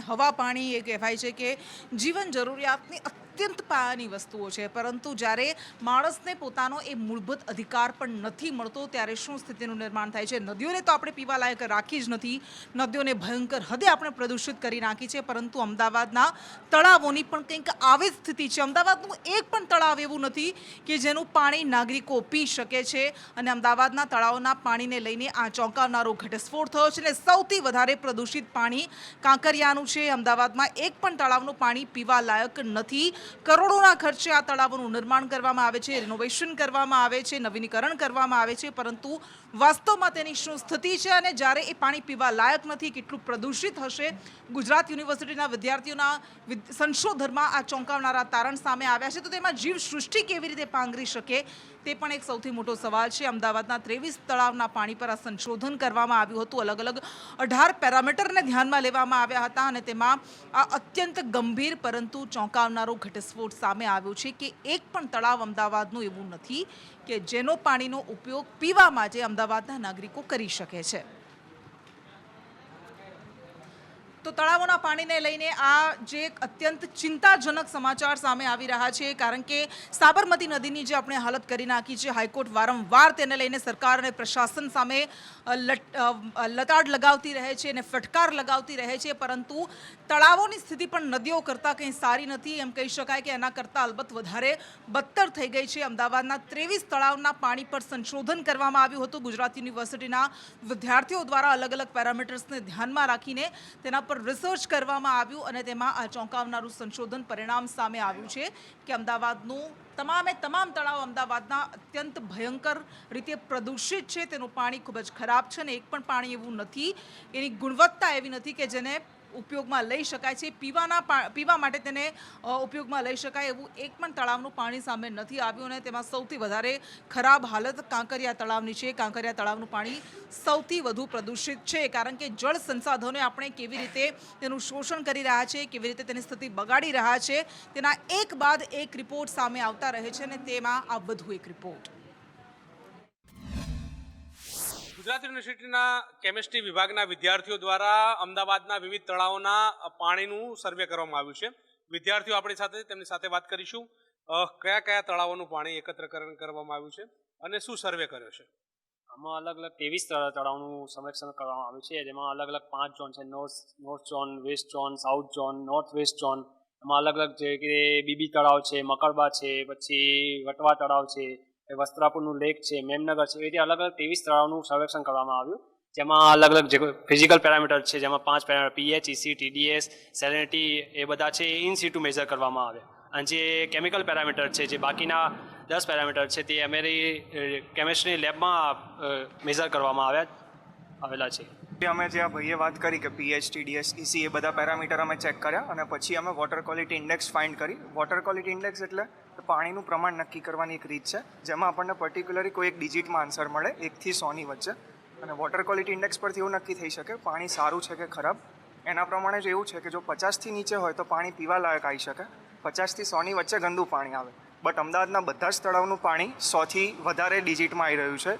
અને હવા પાણી એ કહેવાય છે કે જીવન જરૂરિયાતની અત્યંત પાયાની વસ્તુઓ છે. પરંતુ જ્યારે માણસને પોતાનો એ મૂળભૂત અધિકાર પણ નથી મળતો, ત્યારે શું સ્થિતિનું નિર્માણ થાય છે? નદીઓને તો આપણે પીવાલાયક રાખી જ નથી. નદીઓને ભયંકર હદે આપણે પ્રદૂષિત કરી નાખી છે. પરંતુ અમદાવાદના તળાવોની પણ કંઈક આવી સ્થિતિ છે. અમદાવાદનું એક પણ તળાવ એવું નથી કે જેનું પાણી નાગરિકો પી શકે છે અને અમદાવાદના તળાવના પાણીને લઈને આ ચોંકાવનારો ઘટસ્ફોટ થયો છે અને સૌથી વધારે પ્રદૂષિત પાણી કાંકરિયાનું છે. અમદાવાદમાં એક પણ તળાવનું પાણી પીવા લાયક નથી. કરોડોના ખર્ચે આ તળાવોનું નિર્માણ કરવામાં આવે છે રિનોવેશન કરવામાં આવે છે, નવીનીકરણ કરવામાં આવે છે, પરંતુ વાસ્તવમાં તેની શું સ્થિતિ છે અને જ્યારે એ પાણી પીવા લાયક નથી, કેટલું પ્રદૂષિત હશે? ગુજરાત યુનિવર્સિટીના વિદ્યાર્થીઓના સંશોધનમાં આ ચોંકાવનારા તારણ સામે આવ્યા છે. તો તેમાં જીવ સૃષ્ટિ કેવી રીતે પાંગરી શકે તે પણ એક સૌથી મોટો સવાલ છે. અમદાવાદના ત્રેવીસ તળાવના પાણી પર આ સંશોધન કરવામાં આવ્યું હતું. અલગ અલગ અઢાર પેરામીટરને ધ્યાનમાં લેવામાં આવ્યા હતા અને તેમાં આ અત્યંત ગંભીર પરંતુ ચોંકાવનારો ઘટસ્ફોટ સામે આવ્યો છે કે એક પણ તળાવ અમદાવાદનું એવું નથી કે જેનો પાણીનો ઉપયોગ પીવા માટે અમદાવાદના નાગરિકો કરી શકે છે. તો તળાવોના પાણીને લઈને આ જે અત્યંત ચિંતાજનક સમાચાર સામે આવી રહ્યા છે, કારણ કે સાબરમતી નદીની જે આપણે હાલત કરી નાખી છે, હાઈકોર્ટ વારંવાર તેને લઈને સરકાર અને પ્રશાસન સામે લતાડ લગાવતી રહે છે અને ફટકાર લગાવતી રહે છે, પરંતુ તળાવોની સ્થિતિ પણ નદીઓ કરતાં કંઈ સારી નથી. એમ કહી શકાય કે એના કરતાં અલબત્ત વધારે બદતર થઈ ગઈ છે. અમદાવાદના ત્રેવીસ તળાવના પાણી પર સંશોધન કરવામાં આવ્યું હતું. ગુજરાત યુનિવર્સિટીના વિદ્યાર્થીઓ દ્વારા અલગ અલગ પેરામીટર્સને ધ્યાનમાં રાખીને તેના પર રિસર્ચ કરવામાં આવ્યું અને તેમાં આ ચોંકાવનારું સંશોધન પરિણામ સામે આવ્યું છે કે અમદાવાદનું તમામે તમામ તળાવ અમદાવાદના અત્યંત ભયંકર રીતે પ્રદૂષિત છે. તેનું પાણી ખૂબ જ ખરાબ છે અને એક પણ પાણી એવું નથી. એની ગુણવત્તા એવી નથી કે જેને ઉપયોગમાં લઈ શકાય છે. પીવાના પીવા માટે તેને ઉપયોગમાં લઈ શકાય એવું એક પણ તળાવનું પાણી સામે નથી આવ્યું અને તેમાં સૌથી વધારે ખરાબ હાલત કાંકરિયા તળાવની છે. કાંકરિયા તળાવનું પાણી સૌથી વધુ પ્રદૂષિત છે કારણ કે જળ સંસાધનોને આપણે કેવી રીતે તેનું શોષણ કરી રહ્યા છે, કેવી રીતે તેની સ્થિતિ બગાડી રહ્યા છે, તેના એક બાદ એક રિપોર્ટ સામે આવતા રહે છે અને તેમાં આ વધુ એક રિપોર્ટ. ગુજરાત યુનિવર્સિટીના કેમિસ્ટ્રી વિભાગના વિદ્યાર્થીઓ દ્વારા અમદાવાદના વિવિધ તળાવોના પાણીનું સર્વે કરવામાં આવ્યું છે. વિદ્યાર્થીઓ આપણી સાથે તેમની સાથે વાત કરીશું. કયા કયા તળાવોનું પાણી એકત્રકરણ કરવામાં આવ્યું છે અને શું સર્વે કર્યો છે? આમાં અલગ અલગ ત્રેવીસ તળાવનું સંરક્ષણ કરવામાં આવ્યું છે. જેમાં અલગ અલગ પાંચ ઝોન છે north north zone, west zone, south zone, north west zone. એમાં અલગ અલગ જે કે બીબી તળાવ છે, મકરબા છે, પછી વટવા તળાવ છે વસ્ત્રાપુરનું લેક છે, મેમનગર છે એ રીતે અલગ અલગ ત્રેવીસ તળાવનું સર્વેક્ષણ કરવામાં આવ્યું. જેમાં અલગ અલગ જે ફિઝિકલ પેરામીટર છે, જેમાં પાંચ parameter pH EC TDS salinity એ બધા છે ઇન સીટુ મેઝર કરવામાં આવે. અને જે કેમિકલ પેરામીટર છે, જે બાકીના દસ પેરામીટર છે, તે અમારી કેમિસ્ટ્રી લેબમાં મેઝર કરવામાં આવ્યા આવેલા છે. અમે જે આ ભાઈએ વાત કરી કે પીએચ ટીડીએસ ઇસી એ બધા પેરામીટર અમે ચેક કર્યા અને પછી અમે વોટર ક્વોલિટી ઇન્ડેક્સ ફાઇન્ડ કરી. વોટર ક્વોલિટી ઇન્ડેક્સ એટલે પાણીનું પ્રમાણ નક્કી કરવાની એક રીત છે, જેમાં આપણને પર્ટિક્યુલરલી કોઈ એક ડિજિટમાં આન્સર મળે, એકથી સોની વચ્ચે. અને વોટર ક્વોલિટી ઇન્ડેક્સ પરથી એવું નક્કી થઈ શકે, પાણી સારું છે કે ખરાબ. એના પ્રમાણે જ એવું છે કે જો પચાસથી નીચે હોય તો પાણી પીવા લાયક આવી શકે. પચાસથી સોની વચ્ચે ગંદુ પાણી આવે. બટ અમદાવાદના બધા જ તળાવનું પાણી સોથી વધારે ડિજિટમાં આવી રહ્યું છે.